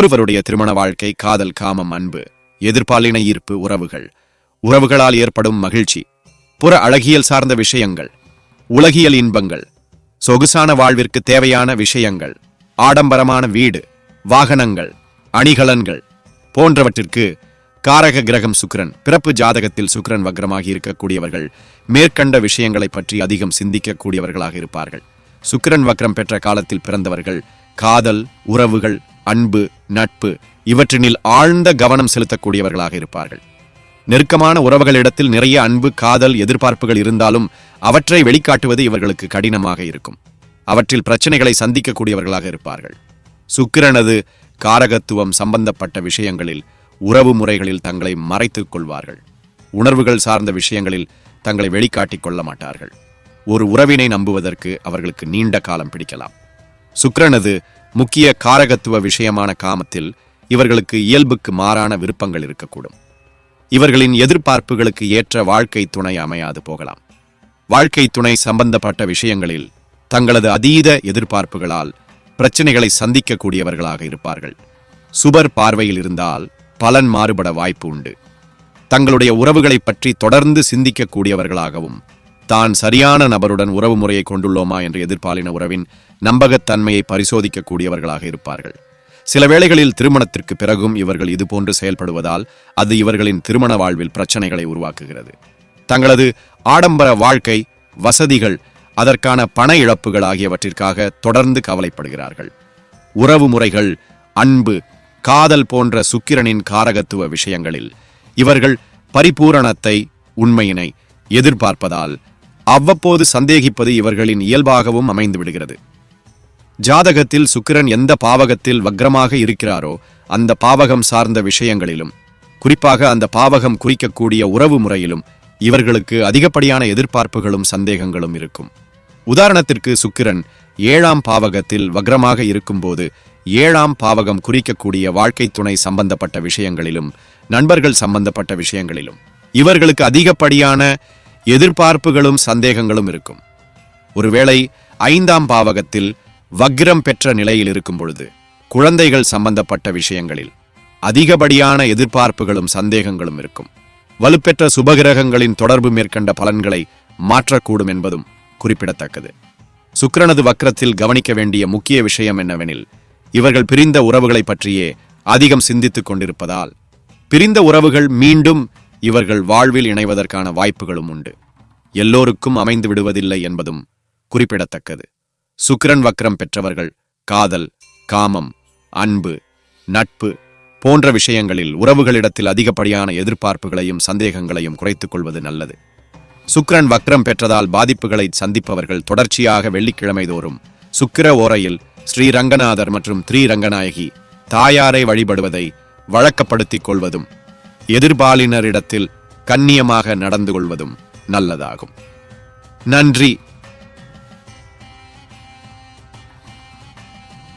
ஒருவருடைய திருமண வாழ்க்கை காதல் காமம் அன்பு எதிர்பாலின ஈர்ப்பு உறவுகள். உறவுகளால் ஏற்படும் மகிழ்ச்சி புற அழகியல் சார்ந்த விஷயங்கள் உலகியல் இன்பங்கள் சொகுசான வாழ்விற்கு தேவையான விஷயங்கள் ஆடம்பரமான வீடு வாகனங்கள் அணிகலன்கள் போன்றவற்றிற்கு காரக கிரகம் சுக்கரன் பிறப்பு ஜாதகத்தில் சுக்கரன் வக்ரமாக இருக்கக்கூடியவர்கள் மேற்கண்ட விஷயங்களை பற்றி அதிகம் சிந்திக்கக்கூடியவர்களாக இருப்பார்கள். சுக்கரன் வக்ரம் பெற்ற காலத்தில் பிறந்தவர்கள் காதல் உறவுகள் அன்பு நட்பு இவற்றினில் ஆழ்ந்த கவனம் செலுத்தக்கூடியவர்களாக இருப்பார்கள். நெருக்கமான உறவுகளிடத்தில் நிறைய அன்பு காதல் எதிர்பார்ப்புகள் இருந்தாலும் அவற்றை வெளிக்காட்டுவது இவர்களுக்கு கடினமாக இருக்கும். அவற்றில் பிரச்சனைகளை சந்திக்கக்கூடியவர்களாக இருப்பார்கள். சுக்கிரனது காரகத்துவம் சம்பந்தப்பட்ட விஷயங்களில் உறவு முறைகளில் தங்களை மறைத்துக் கொள்வார்கள். உணர்வுகள் சார்ந்த விஷயங்களில் தங்களை வெளிக்காட்டிக் கொள்ள மாட்டார்கள். ஒரு உறவினை நம்புவதற்கு அவர்களுக்கு நீண்ட காலம் பிடிக்கலாம். சுக்கிரனது முக்கிய காரகத்துவ விஷயமான காமத்தில் இவர்களுக்கு இயல்புக்கு மாறான விருப்பங்கள் இருக்கக்கூடும். இவர்களின் எதிர்பார்ப்புகளுக்கு ஏற்ற வாழ்க்கை துணை அமையாது போகலாம். வாழ்க்கை துணை சம்பந்தப்பட்ட விஷயங்களில் தங்களது அதீத எதிர்பார்ப்புகளால் பிரச்சனைகளை சந்திக்கக்கூடியவர்களாக இருப்பார்கள். சுபர் பார்வையில் இருந்தால் பலன் மாறுபட வாய்ப்பு உண்டு. தங்களுடைய உறவுகளைப் பற்றி தொடர்ந்து சிந்திக்கக்கூடியவர்களாகவும் தான் சரியான நபருடன் உறவு முறையை கொண்டுள்ளோமா என்ற எதிர்பாலின உறவின் நம்பகத்தன்மையை பரிசோதிக்கக்கூடியவர்களாக இருப்பார்கள். சில வேளைகளில் திருமணத்திற்கு பிறகும் இவர்கள் இதுபோன்று செயல்படுவதால் அது இவர்களின் திருமண வாழ்வில் பிரச்சனைகளை உருவாக்குகிறது. தங்களது ஆடம்பர வாழ்க்கை வசதிகள் அதற்கான பண இழப்புகள் ஆகியவற்றிற்காக தொடர்ந்து கவலைப்படுகிறார்கள். உறவு முறைகள் அன்பு காதல் போன்ற சுக்கிரனின் காரகத்துவ விஷயங்களில் இவர்கள் பரிபூரணத்தை உண்மையினை எதிர்பார்ப்பதால் அவ்வப்போது சந்தேகிப்பது இவர்களின் இயல்பாகவும் அமைந்து விடுகிறது ஜாதகத்தில் சுக்கிரன் எந்த பாவகத்தில் வக்ரமாக இருக்கிறாரோ அந்த பாவகம் சார்ந்த விஷயங்களிலும் குறிப்பாக அந்த பாவகம் குறிக்கக்கூடிய உறவு முறையிலும் இவர்களுக்கு அதிகப்படியான எதிர்பார்ப்புகளும் சந்தேகங்களும் இருக்கும். உதாரணத்திற்கு சுக்கிரன் ஏழாம் பாவகத்தில் வக்ரமாக இருக்கும்போது ஏழாம் பாவகம் குறிக்கக்கூடிய வாழ்க்கை துணை சம்பந்தப்பட்ட விஷயங்களிலும் நண்பர்கள் சம்பந்தப்பட்ட விஷயங்களிலும் இவர்களுக்கு அதிகப்படியான எதிர்பார்ப்புகளும் சந்தேகங்களும் இருக்கும். ஒருவேளை ஐந்தாம் பாவகத்தில் வக்ரம் பெற்ற நிலையில் இருக்கும் பொழுது குழந்தைகள் சம்பந்தப்பட்ட விஷயங்களில் அதிகப்படியான எதிர்பார்ப்புகளும் சந்தேகங்களும் இருக்கும். வலுப்பெற்ற சுபகிரகங்களின் தொடர்பு மேற்கண்ட பலன்களை மாற்றக்கூடும் என்பதும் குறிப்பிடத்தக்கது. சுக்கிரனது வக்ரத்தில் கவனிக்க வேண்டிய முக்கிய விஷயம் என்னவெனில் இவர்கள் பிரிந்த உறவுகளை பற்றியே அதிகம் சிந்தித்துக் கொண்டிருப்பதால் பிரிந்த உறவுகள் மீண்டும் இவர்கள் வாழ்வில் இணைவதற்கான வாய்ப்புகளும் உண்டு. எல்லோருக்கும் அமைந்து விடுவதில்லை என்பதும் குறிப்பிடத்தக்கது. சுக்கிரன் வக்ரம் பெற்றவர்கள் காதல் காமம் அன்பு நட்பு போன்ற விஷயங்களில் உறவுகளிடத்தில் அதிகப்படியான எதிர்பார்ப்புகளையும் சந்தேகங்களையும் குறைத்துக் கொள்வது நல்லது. சுக்கிரன் வக்ரம் பெற்றதால் பாதிப்புகளை சந்திப்பவர்கள் தொடர்ச்சியாக வெள்ளிக்கிழமை தோறும் சுக்கிர ஓரையில் ஸ்ரீ ரங்கநாதர் மற்றும் த்ரீ ரங்கநாயகி தாயாரை வழிபடுவதை வழக்கப்படுத்திக் கொள்வதும் எதிர்பாலினரிடத்தில் கண்ணியமாக நடந்து கொள்வதும் நல்லதாகும். நன்றி.